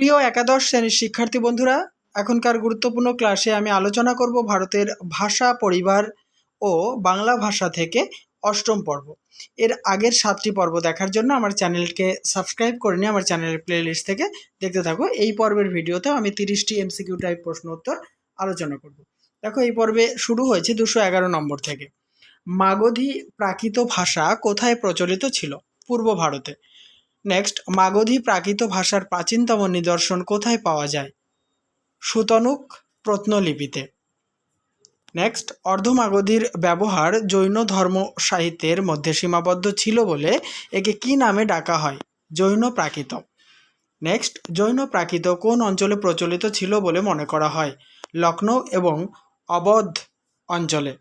প্রিয় একাদশ শ্রেণির শিক্ষার্থী বন্ধুরা, এখনকার গুরুত্বপূর্ণ ক্লাসে আমি আলোচনা করব ভারতের ভাষা, পরিবার ও বাংলা ভাষা থেকে অষ্টম পর্ব। এর আগের সাতটি পর্ব দেখার জন্য আমার চ্যানেলকে সাবস্ক্রাইব করে নিয়ে আমার চ্যানেলের প্লেলিস্ট থেকে দেখতে থাকো। এই পর্বের ভিডিওতেও আমি তিরিশটি এমসিকিউ টাইপ প্রশ্ন উত্তর আলোচনা করব। দেখো, এই পর্বে শুরু হয়েছে দুশো এগারো নম্বর থেকে। মাগধী প্রাকৃত ভাষা কোথায় প্রচলিত ছিল? পূর্ব ভারতে। নেক্সট মাগধী প্রাকৃত ভাষার প্রাচীনতম নিদর্শন কোথায় পাওয়া যায়? সুতনুক প্রত্নলিপিতে। নেক্সট অর্ধমাগধীর ব্যবহার জৈন ধর্ম সাহিত্যের মধ্যে সীমাবদ্ধ ছিল বলে একে কি নামে ডাকা হয়? জৈন প্রাকৃত। নেক্সট জৈন প্রাকৃত কোন অঞ্চলে প্রচলিত ছিল বলে মনে করা হয়? লখনৌ এবং অবধ অঞ্চলে।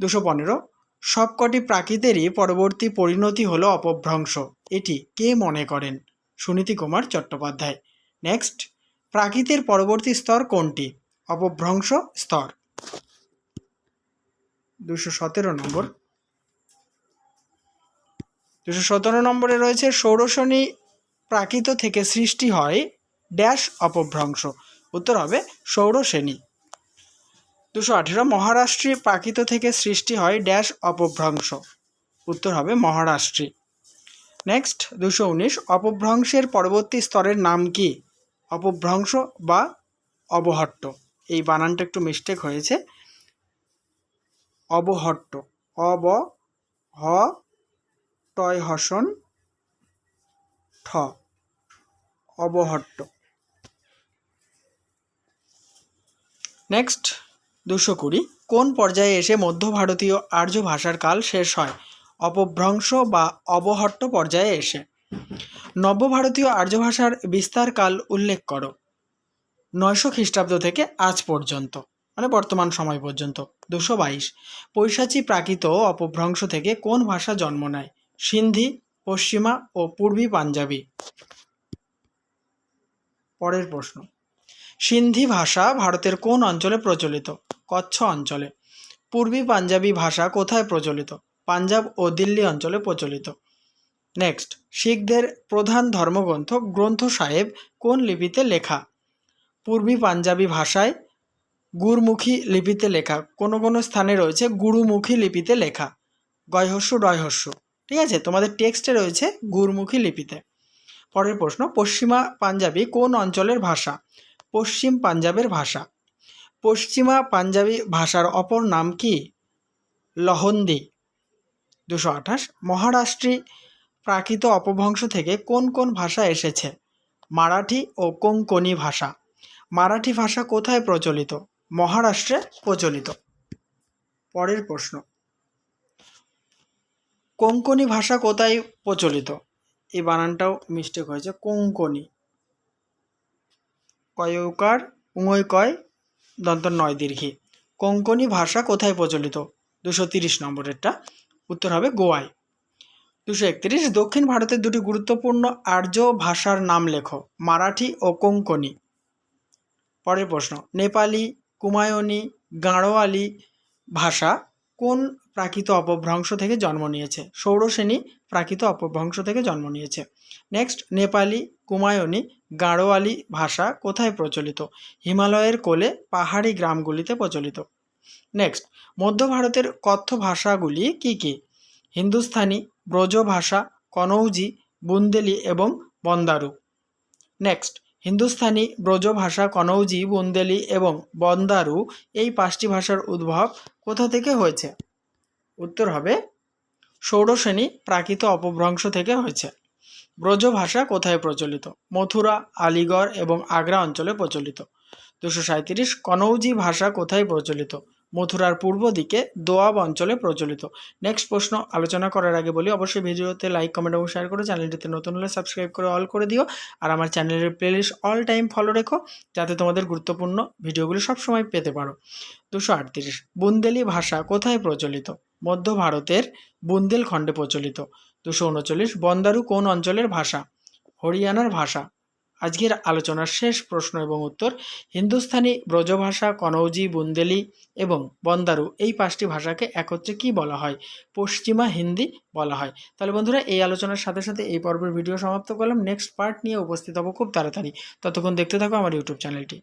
দুশো পনেরো। সবকটি প্রাকৃতেরই পরবর্তী পরিণতি হলো অপভ্রংশ। এটি কে মনে করেন? সুনীতি কুমার চট্টোপাধ্যায়। নেক্সট। প্রাকৃতের পরবর্তী স্তর কোনটি? অপভ্রংশ স্তর। দুশো সতেরো নম্বর। দুশো সতেরো নম্বরে রয়েছে ষোড়শনী প্রাকৃত থেকে সৃষ্টি হয় ড্যাশ অপভ্রংশ। উত্তর হবে সৌরশ্রেণী দুশো আঠেরো মহারাষ্ট্রে প্রাকৃত থেকে সৃষ্টি হয় ড্যাশ অপভ্রংশ। উত্তর হবে মহারাষ্ট্রে। নেক্সট, দুশো উনিশ অপভ্রংশের পরবর্তী স্তরের নাম কি? অপভ্রংশ বা অবহট্ট। এই বানানটা একটু মিস্টেক হয়েছে। অবহট্ট। অব হ টয় হসন ঠ। অবহট্ট। নেক্সট দুশো কুড়ি। কোন পর্যায়ে এসে মধ্য ভারতীয় আর্য ভাষার কাল শেষ হয়? অপভ্রংশ বা অবহট্ট পর্যায়ে এসে। নব্যভারতীয় আর্য ভাষার বিস্তার কাল উল্লেখ করো। নয়শো খ্রিস্টাব্দ থেকে আজ পর্যন্ত মানে বর্তমান সময় পর্যন্ত, দুশো বাইশ। পৈশাচী প্রাকৃত অপভ্রংশ থেকে কোন ভাষা জন্ম নেয়? সিন্ধি, পশ্চিমা ও পূর্বী পাঞ্জাবি। পরের প্রশ্ন। সিন্ধি ভাষা ভারতের কোন অঞ্চলে প্রচলিত? কচ্ছ অঞ্চলে। পূর্বী পাঞ্জাবি ভাষা কোথায় প্রচলিত? পাঞ্জাব ও দিল্লি অঞ্চলে প্রচলিত। নেক্সট, শিখদের প্রধান ধর্মগ্রন্থ গ্রন্থ সাহেব কোন লিপিতে লেখা? পূর্বী পাঞ্জাবি ভাষায় গুরমুখী লিপিতে লেখা। কোনো কোনো স্থানে রয়েছে গুরুমুখী লিপিতে লেখা। গয়হস্য, ডয়হস্য। ঠিক আছে? তোমাদের টেক্সটে রয়েছে গুরমুখী লিপিতে। পরের প্রশ্ন, পশ্চিমা পাঞ্জাবি কোন অঞ্চলের ভাষা? পশ্চিম পাঞ্জাবের ভাষা। পশ্চিমা পাঞ্জাবি ভাষার অপর নাম কি? লহন্দি। দুশো আঠাশ, মহারাষ্ট্রী প্রাকৃত অপভ্রংশ থেকে কোন কোন ভাষা এসেছে? মারাঠি ও কোঙ্কনি ভাষা। মারাঠি ভাষা কোথায় প্রচলিত? মহারাষ্ট্রে প্রচলিত। পরের প্রশ্ন। কোঙ্কনি ভাষা কোথায় প্রচলিত? এই বানানটাও মিস্টেক হয়েছে। কোঙ্কণি কয়কার উঙয় কয় দন্ত নয় দীর্ঘি। কোঙ্কণি ভাষা কোথায় প্রচলিত? দুশো তিরিশ নম্বরেরটা। উত্তর হবে গোয়ায়। দুশো একত্রিশ, দক্ষিণ ভারতের দুটি গুরুত্বপূর্ণ আর্য ভাষার নাম লেখো, মারাঠি ও কোঙ্কনি পরের প্রশ্ন, নেপালি, কুমায়ুনি, গাঁড়োয়ালি ভাষা কোন প্রাকৃত অপভ্রংশ থেকে জন্ম নিয়েছে? ষৌরশ্রেণী প্রাকৃত অপভ্রংশ থেকে জন্ম নিয়েছে। নেক্সট, নেপালি, কুমায়ুনি গাড়োয়ালি ভাষা কোথায় প্রচলিত? হিমালয়ের কোলে পাহাড়ি গ্রামগুলিতে প্রচলিত। নেক্সট, মধ্য ভারতের কথ্য ভাষাগুলি কি কি? হিন্দুস্থানি, ব্রজ ভাষা, কনৌজি, বুন্দেলি এবং বন্দারু। নেক্সট, হিন্দুস্থানি, ব্রজ ভাষা, কনৌজি, বুন্দেলি এবং বন্দারু এই পাঁচটি ভাষার উদ্ভব কোথা থেকে হয়েছে? উত্তর হবে ষোড়শ্রেণী প্রাকৃত অপভ্রংশ থেকে হয়েছে। ব্রজ ভাষা কোথায় প্রচলিত? মথুরা, আলিগড় এবং আগ্রা অঞ্চলে প্রচলিত। দুশো সাঁত্রিশ কনৌজি ভাষা কোথায় প্রচলিত? মথুরার পূর্ব দিকে দোয়াব অঞ্চলে প্রচলিত। নেক্সট প্রশ্ন আলোচনা করার আগে বলি, অবশ্যই ভিডিওতে লাইক, কমেন্ট এবং শেয়ার করে চ্যানেলটিতে নতুন হলে সাবস্ক্রাইব করে অল করে দিও। আর আমার চ্যানেলের প্লেলিস্ট অল টাইম ফলো রেখো, যাতে তোমাদের গুরুত্বপূর্ণ ভিডিওগুলি সবসময় পেতে পারো। দুশো আটত্রিশ, বুন্দেলি ভাষা কোথায় প্রচলিত? মধ্য ভারতের বুন্দেলখণ্ডে প্রচলিত। দুশো উনচল্লিশ বন্দারু কোন অঞ্চলের ভাষা? হরিয়ানার ভাষা। আজকের আলোচনার শেষ প্রশ্ন এবং উত্তর হিন্দুস্থানি ব্রজভাষা, কনৌজি, বুন্দেলি এবং বন্দারু এই পাঁচটি ভাষাকে একত্রে কি বলা হয়? পশ্চিমা হিন্দি বলা হয়। তাহলে বন্ধুরা, এই আলোচনার সাথে সাথে এই পর্বের ভিডিও সমাপ্ত করলাম। নেক্সট পার্ট নিয়ে উপস্থিত হব খুব তাড়াতাড়ি। ততক্ষণ দেখতে থাকো আমার ইউটিউব চ্যানেলটি।